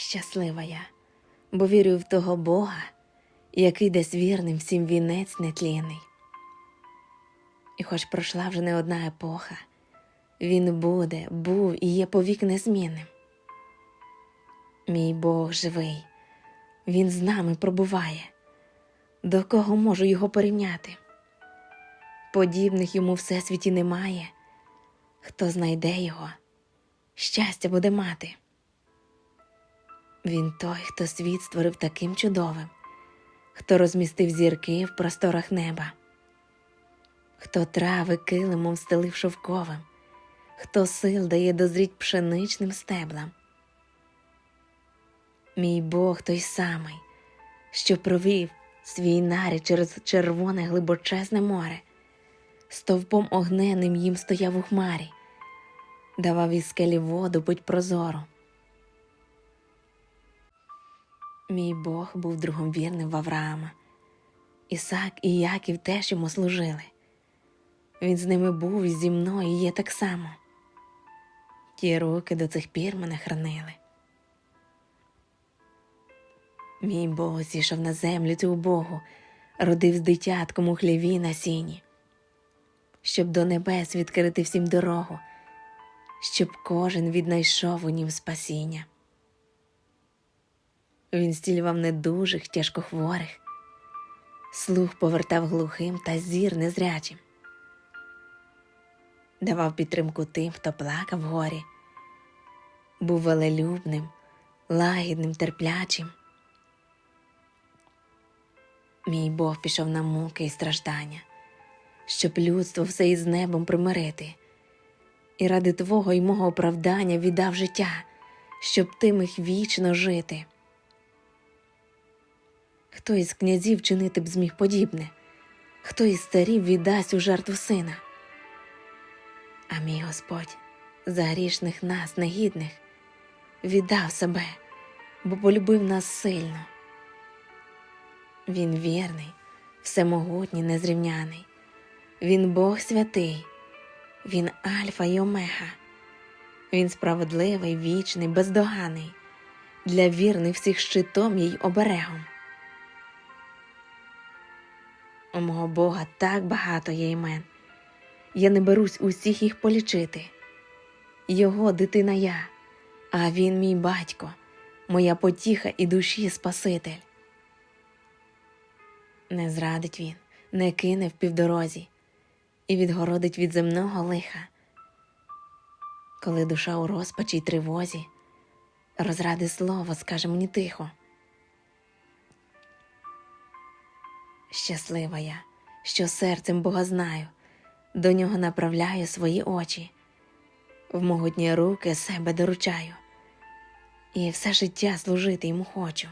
Щаслива я, бо вірю в того Бога, який дасть вірним всім вінець нетлінний. І хоч пройшла вже не одна епоха, він буде, був і є повік незмінним. Мій Бог живий, він з нами пробуває. До кого можу його порівняти? Подібних йому всесвіті немає. Хто знайде його, щастя буде мати. Він той, хто світ створив таким чудовим, хто розмістив зірки в просторах неба, хто трави килимом стелив шовковим, хто сил дає дозріть пшеничним стеблам. Мій Бог той самий, що провів свій нарі через червоне глибочезне море, стовпом огненним їм стояв у хмарі, давав із скелі воду пить прозору. Мій Бог був другом вірним в Авраама. Ісак і Яків теж йому служили. Він з ними був і зі мною і є так само. Ті руки до цих пір мене хранили. Мій Бог зійшов на землю цю Богу, родив з дитятком у хліві на сіні, щоб до небес відкрити всім дорогу, щоб кожен віднайшов у нім спасіння. Він стілював недужих, тяжкохворих, слух повертав глухим та зір незрячим, давав підтримку тим, хто плакав горі, був велелюбним, лагідним, терплячим. Мій Бог пішов на муки і страждання, щоб людство все із небом примирити, і ради Твого й мого оправдання віддав життя, щоб тим їх вічно жити. Хто із князів чинити б зміг подібне, хто із старів віддасть у жертву сина. А мій Господь за грішних нас, негідних, віддав себе, бо полюбив нас сильно. Він вірний, всемогутній, незрівняний, він Бог святий, він Альфа й Омега, він справедливий, вічний, бездоганий, для вірних всіх щитом й оберегом. У мого Бога так багато є імен. Я не берусь усіх їх полічити. Його дитина я, а він мій батько, моя потіха і душі Спаситель. Не зрадить він, не кине в півдорозі і відгородить від земного лиха. Коли душа у розпачі й тривозі, розради слово скаже мені тихо. Щаслива я, що серцем Бога знаю, до нього направляю свої очі, в могутні руки себе доручаю, і все життя служити йому хочу.